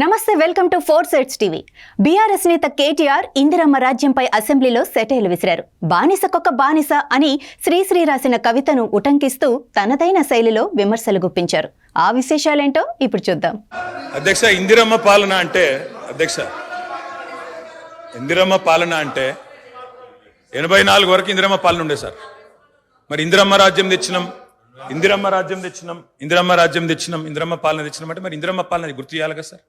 నమస్తే welcome to four sides TV. BRS నేత KTR Indiramma రాజ్యంపై అసెంబ్లీలో సెటైలు విసిరారు. బానిసకొక బానిస అని శ్రీశ్రీ రాసిన కవితను ఉటంకిస్తూ తనదైన శైలిలో విమర్శలు గుప్పించారు. ఆ విశేషాలేంటో ఇప్పుడు చూద్దాం. అధ్యక్ష ఇందిరమ్మ పాలన అంటే అధ్యక్ష ఇందిరమ్మ పాలన అంటే ఎనభై నాలుగు వరకు ఇందిరమ్మ పాలన ఉండే సార్. మరి ఇందిరమ్మ రాజ్యం తెచ్చినాం ఇందిరమ్మ రాజ్యం తెచ్చినాం ఇందిరమ్మ రాజ్యం తెచ్చినాం ఇందిరమ్మ పాలన తెచ్చినాం అంటే మరి ఇందిరమ్మ పాలన గుర్తు చేయాలి కదా సార్.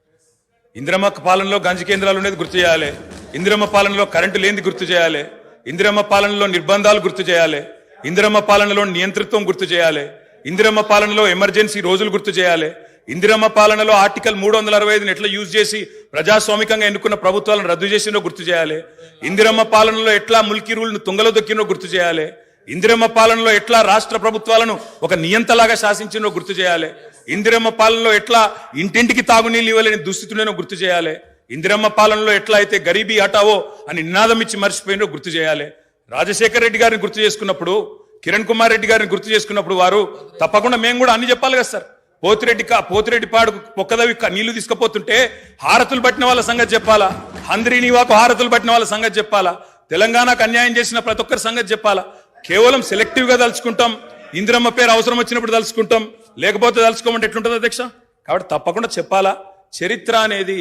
ఇందిరమ్మ పాలనలో గంజి కేంద్రాలు ఉండేది గుర్తు చేయాలి. ఇందిరమ్మ పాలనలో కరెంటు లేనిది గుర్తు చేయాలి. ఇందిరమ్మ పాలనలో నిర్బంధాలు గుర్తు చేయాలి. ఇందిరమ్మ పాలనలో నియంతృత్వం గుర్తు చేయాలి. ఇందిరమ్మ పాలనలో ఎమర్జెన్సీ రోజులు గుర్తు చేయాలి. ఇందిరమ్మ పాలనలో ఆర్టికల్ మూడు వందల అరవై ఐదుని ఎట్లా యూజ్ చేసి ప్రజాస్వామికంగా ఎన్నుకున్న ప్రభుత్వాలను రద్దు చేసినో గుర్తు చేయాలి. ఇందిరమ్మ పాలనలో ఎట్లా ముల్కీ రూల్ను తుంగలో దొక్కినో గుర్తు చేయాలి. ఇందిరమ్మ పాలనలో ఎట్లా రాష్ట్ర ప్రభుత్వాలను ఒక నియంతలాగా శాసించినో గుర్తు చేయాలి. ఇందిరమ్మ పాలనలో ఎట్లా ఇంటింటికి తాగునీళ్ళు ఇవ్వలేని దుస్థితులను గుర్తు చేయాలి? ఇందిరమ్మ పాలనలో ఎట్లా అయితే గరీబీ హటావో అని నినాదం ఇచ్చి మర్చిపోయినో గుర్తు చేయాలి. రాజశేఖర రెడ్డి గారిని గుర్తు చేసుకున్నప్పుడు కిరణ్ కుమార్ రెడ్డి గారిని గుర్తు చేసుకున్నప్పుడు వారు తప్పకుండా మేము కూడా అన్ని చెప్పాలి కదా సార్. పోతిరెడ్డి కా పోతిరెడ్డి పాడు పొక్కదవి క- నీళ్ళు తీసుకుపోతుంటే హారతులు పట్టిన వాళ్ళ సంగతి చెప్పాలా? హంద్రీ నీవాకు హారతులు పట్టిన వాళ్ళ సంగతి చెప్పాలా? తెలంగాణకు అన్యాయం చేసిన ప్రతి ఒక్కరి సంగతి చెప్పాలా? కేవలం సెలెక్టివ్గా తలుచుకుంటాం. ఇందిరమ్మ పేరు అవసరం వచ్చినప్పుడు తలుచుకుంటాం. లేకపోతే తలుచుకోమంటే ఎట్లుంటుంది అధ్యక్ష? కాబట్టి తప్పకుండా చెప్పాలా చరిత్ర అనేది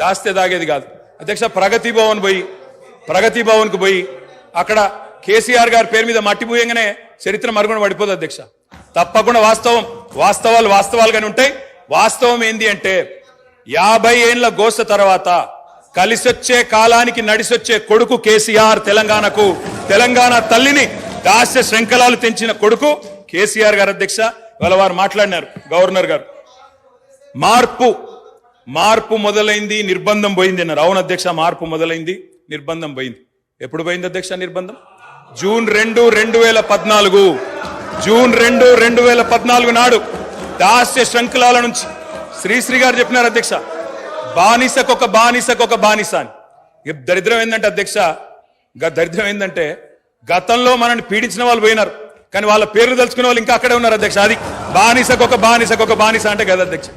దాస్తే దాగేది కాదు. అధ్యక్ష ప్రగతి భవన్ పోయి ప్రగతి భవన్కు పోయి అక్కడ కేసీఆర్ గారి పేరు మీద మట్టి పోయంగానే చరిత్ర మరుగున పడిపోదు అధ్యక్ష. తప్పకుండా వాస్తవం వాస్తవాలు వాస్తవాలుగానే ఉంటాయి. వాస్తవం ఏంది అంటే యాభై ఏండ్ల గోస తర్వాత కలిసొచ్చే కాలానికి నడిసొచ్చే కొడుకు కేసీఆర్ తెలంగాణకు తెలంగాణ తల్లిని దాస్య శృంఖలాలు తెంచిన కొడుకు కేసీఆర్ గారు అధ్యక్ష. వాళ్ళ వారు మాట్లాడినారు గవర్నర్ గారు. మార్పు మార్పు మొదలైంది నిర్బంధం పోయింది అన్నారు. అవును అధ్యక్ష మార్పు మొదలైంది నిర్బంధం పోయింది. ఎప్పుడు పోయింది అధ్యక్ష నిర్బంధం? జూన్ రెండు రెండు వేల పద్నాలుగు. జూన్ రెండు రెండు వేల పద్నాలుగు నాడు దాస్య శృంఖలాల నుంచి శ్రీశ్రీ గారు చెప్పినారు అధ్యక్ష. బానిసకొక బానిసకొక బానిస అని. దరిద్రం ఏంటంటే అధ్యక్ష గ- దరిద్రం ఏంటంటే గతంలో మనల్ని పీడించిన వాళ్ళు పోయినారు. కానీ వాళ్ళ పేర్లు తెలుసుకునే వాళ్ళు ఇంకా అక్కడే ఉన్నారు అధ్యక్ష. అది బానిసకొక బానిసకొక బానిస అంటే కదా అధ్యక్ష.